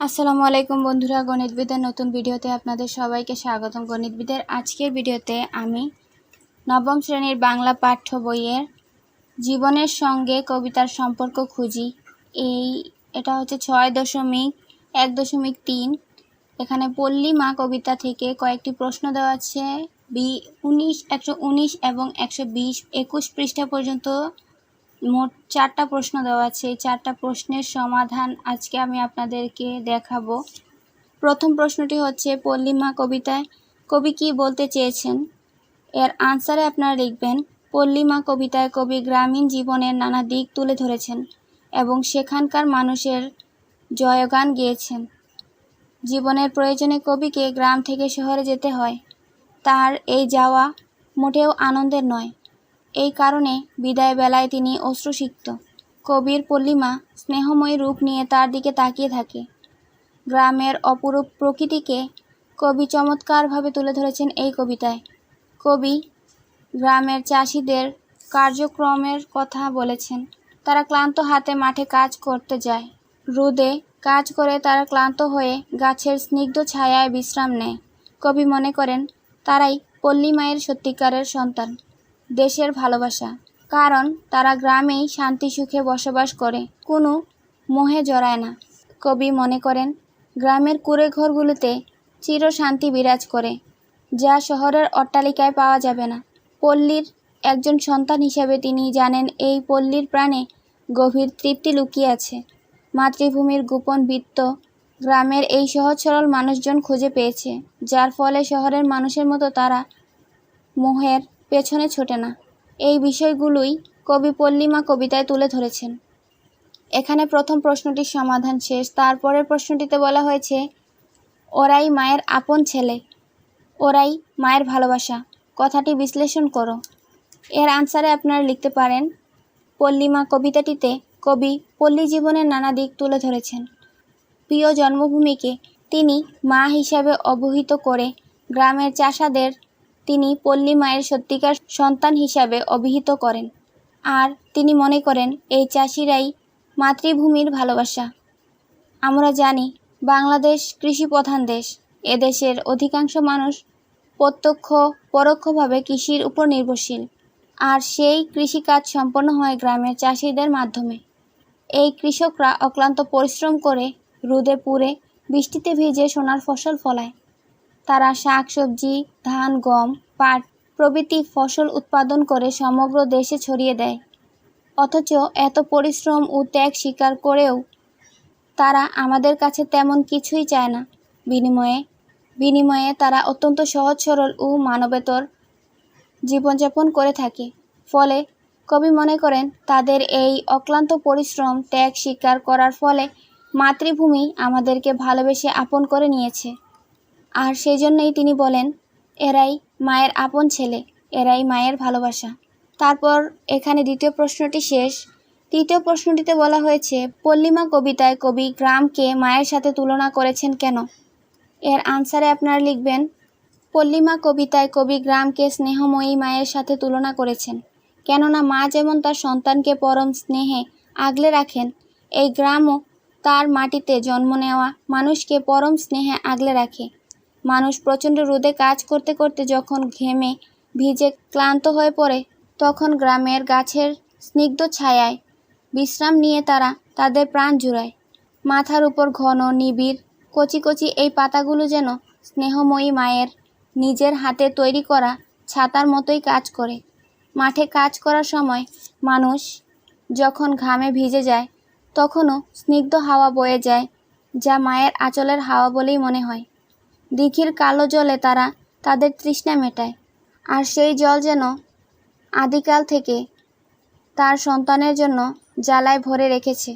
আসসালামু আলাইকুম বন্ধুরা, গণিতবিদের নতুন ভিডিওতে আপনাদের সবাইকে স্বাগতম। গণিতবিদের আজকের ভিডিওতে আমি নবম শ্রেণির বাংলা পাঠ্য বইয়ের জীবনের সঙ্গে কবিতার সম্পর্ক খুঁজি। এই, এটা হচ্ছে ছয় দশমিক এক দশমিক তিন। এখানে পল্লী মা কবিতা থেকে কয়েকটি প্রশ্ন দেওয়া আছে। বি, উনিশ, একশো উনিশ এবং একশো বিশ, একুশ পৃষ্ঠা পর্যন্ত মোট চারটা প্রশ্ন দেওয়া আছে। এই চারটা প্রশ্নের সমাধান আজকে আমি আপনাদেরকে দেখাবো। প্রথম প্রশ্নটি হচ্ছে পল্লিমা কবিতায়, কবি কি বলতে চেয়েছেন? এর আনসারে আপনারা লিখবেন পল্লিমা কবিতায় কবি গ্রামীণ জীবনের নানা দিক তুলে ধরেছেন এবং সেখানকার মানুষের জয়গান গেয়েছেন। জীবনের প্রয়োজনে কবিকে গ্রাম থেকে শহরে যেতে হয়। তার এই যাওয়া মোটেও আনন্দের নয়। এই কারণে বিদায় বেলায় তিনি অশ্রুসিক্ত। কবির পল্লিমা স্নেহময় রূপ নিয়ে তার দিকে তাকিয়ে থাকে। গ্রামের অপরূপ প্রকৃতিকে কবি চমৎকারভাবে তুলে ধরেছেন এই কবিতায়। কবি গ্রামের চাষিদের কার্যক্রমের কথা বলেছেন। তারা ক্লান্ত হাতে মাঠে কাজ করতে যায়। রোদে কাজ করে তারা ক্লান্ত হয়ে গাছের স্নিগ্ধ ছায়ায় বিশ্রাম নেয়। কবি মনে করেন, তারাই পল্লী মায়ের সত্যিকারের সন্তান। দেশের ভালোবাসা। কারণ তারা গ্রামেই শান্তি, সুখে বসবাস করে। কোনো মোহে জড়ায় না। কবি মনে করেন, গ্রামের কুড়ে ঘরগুলোতে চির শান্তি বিরাজ করে, যা শহরের অট্টালিকায় পাওয়া যাবে না। পল্লীর একজন সন্তান হিসেবে তিনি জানেন, এই পল্লীর প্রাণে গভীর তৃপ্তি লুকিয়ে আছে। মাতৃভূমির গোপন বৃত্ত গ্রামের এই সহজ সরল মানুষজন খুঁজে পেয়েছে, যার ফলে শহরের মানুষের মতো তারা মোহের পেছনে ছোটে না। এই বিষয়গুলোই কবি পল্লিমা কবিতায় তুলে ধরেছেন। এখানে প্রথম প্রশ্নটির সমাধান শেষ। তারপরের প্রশ্নটিতে বলা হয়েছে, ওরাই মায়ের আপন ছেলে, ওরাই মায়ের ভালোবাসা। কথাটি বিশ্লেষণ করো। এর আনসারে আপনারা লিখতে পারেন, পল্লিমা কবিতাটিতে কবি পল্লী জীবনের নানা দিক তুলে ধরেছেন। প্রিয় জন্মভূমিকে তিনি মা হিসাবে অবহিত করে গ্রামের চাষাদের তিনি পল্লী মায়ের সত্যিকার সন্তান হিসাবে অভিহিত করেন। আর তিনি মনে করেন, এই চাষিরাই মাতৃভূমির ভালোবাসা। আমরা জানি, বাংলাদেশ কৃষি প্রধান দেশ এদেশের অধিকাংশ মানুষ প্রত্যক্ষ, পরোক্ষভাবে কৃষির উপর নির্ভরশীল। আর সেই কৃষিকাজ সম্পন্ন হয় গ্রামের চাষিদের মাধ্যমে। এই কৃষকরা অক্লান্ত পরিশ্রম করে রোদে পুড়ে বৃষ্টিতে ভিজে সোনার ফসল ফলায়। তারা শাক সবজি ধান, গম, পাট প্রভৃতি ফসল উৎপাদন করে সমগ্র দেশে ছড়িয়ে দেয়। অথচ এত পরিশ্রম ও ত্যাগ স্বীকার করেও তারা আমাদের কাছে তেমন কিছুই চায় না। বিনিময়ে বিনিময়ে তারা অত্যন্ত সহজ, সরল ও মানবেতর জীবনযাপন করে থাকে। ফলে কবি মনে করেন, তাদের এই অক্লান্ত পরিশ্রম, ত্যাগ স্বীকার করার ফলে মাতৃভূমি আমাদেরকে ভালোবেসে আপন করে নিয়েছে। আর সেই জন্যই তিনি বলেন, এরাই মায়ের আপন ছেলে, এরাই মায়ের ভালোবাসা। তারপর এখানে দ্বিতীয় প্রশ্নটি শেষ। তৃতীয় প্রশ্নটিতে বলা হয়েছে, পল্লিমা কবিতায় কবি গ্রামকে মায়ের সাথে তুলনা করেছেন কেন? এর আনসারে আপনারা লিখবেন, পল্লিমা কবিতায় কবি গ্রামকে স্নেহময়ী মায়ের সাথে তুলনা করেছেন। কেননা মা যেমন তার সন্তানকে পরম স্নেহে আগলে রাখেন, এই গ্রামও তার মাটিতে জন্ম নেওয়া মানুষকে পরম স্নেহে আগলে রাখে। মানুষ প্রচণ্ড রোদে কাজ করতে করতে যখন ঘেমে ভিজে ক্লান্ত হয়ে পড়ে, তখন গ্রামের গাছের স্নিগ্ধ ছায়ায় বিশ্রাম নিয়ে তারা তাদের প্রাণ জুড়ায়। মাথার উপর ঘন নিবিড়, কচি কচি এই পাতাগুলো যেন স্নেহময়ী মায়ের নিজের হাতে তৈরি করা ছাতার মতোই কাজ করে। মাঠে কাজ করার সময় মানুষ যখন ঘামে ভিজে যায়, তখনও স্নিগ্ধ হাওয়া বয়ে যায়, যা মায়ের আঁচলের হাওয়া বলেই মনে হয়। দিঘির কালো জলে তারা তাদের তৃষ্ণা মেটায়। আর সেই জল যেন আদিকাল থেকে তার সন্তানের জন্য জ্বালায় ভরে রেখেছে।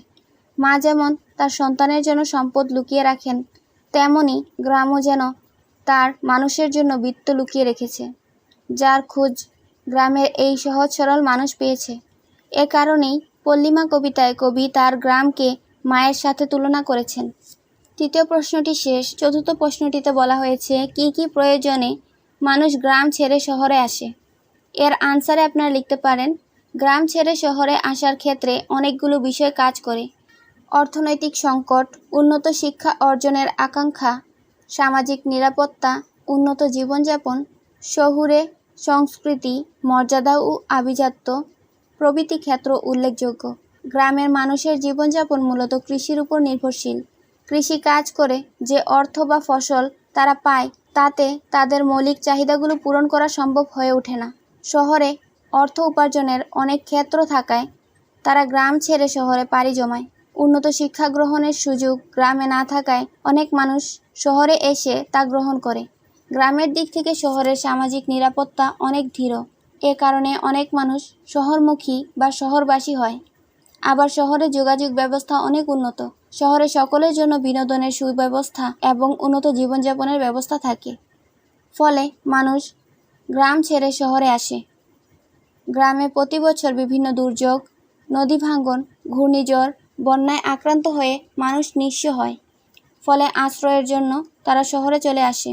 মা যেমন তার সন্তানের জন্য সম্পদ লুকিয়ে রাখেন, তেমনি গ্রামও যেন তার মানুষের জন্য বৃত্ত লুকিয়ে রেখেছে, যার খোঁজ গ্রামের এই সহজ সরল মানুষ পেয়েছে। এ কারণেই পল্লিমা কবিতায় কবি তার গ্রামকে মায়ের সাথে তুলনা করেছেন। তৃতীয় প্রশ্নটি শেষ। চতুর্থ প্রশ্নটিতে বলা হয়েছে, কি কি প্রয়োজনে মানুষ গ্রাম ছেড়ে শহরে আসে? এর আনসারে আপনারা লিখতে পারেন, গ্রাম ছেড়ে শহরে আসার ক্ষেত্রে অনেকগুলো বিষয় কাজ করে। অর্থনৈতিক সংকট, উন্নত শিক্ষা অর্জনের আকাঙ্ক্ষা, সামাজিক নিরাপত্তা, উন্নত জীবনযাপন, শহুরে সংস্কৃতি, মর্যাদা ও আভিজাত্য, প্রভৃতি ক্ষেত্র উল্লেখযোগ্য। গ্রামের মানুষের জীবনযাপন মূলত কৃষির উপর নির্ভরশীল। কৃষি কাজ করে যে অর্থ বা ফসল তারা পায়, তাতে তাদের মৌলিক চাহিদাগুলো পূরণ করা সম্ভব হয়ে ওঠে না। শহরে অর্থ উপার্জনের অনেক ক্ষেত্র থাকায় তারা গ্রাম ছেড়ে শহরে পাড়ি জমায়। উন্নত শিক্ষা গ্রহণের সুযোগ গ্রামে না থাকায় অনেক মানুষ শহরে এসে তা গ্রহণ করে। গ্রামের দিক থেকে শহরের সামাজিক নিরাপত্তা অনেক ধীর। এ কারণে অনেক মানুষ শহরমুখী বা শহরবাসী হয়। আবার শহরে যোগাযোগ ব্যবস্থা অনেক উন্নত। শহরে সকলের জন্য বিনোদনের সুব্যবস্থা এবং উন্নত জীবনযাপনের ব্যবস্থা থাকে। ফলে মানুষ গ্রাম ছেড়ে শহরে আসে। গ্রামে প্রতি বছর বিভিন্ন দুর্যোগ, নদী ভাঙ্গন ঘূর্ণিঝড়, বন্যায় আক্রান্ত হয়ে মানুষ নিঃস্ব হয়। ফলে আশ্রয়ের জন্য তারা শহরে চলে আসে।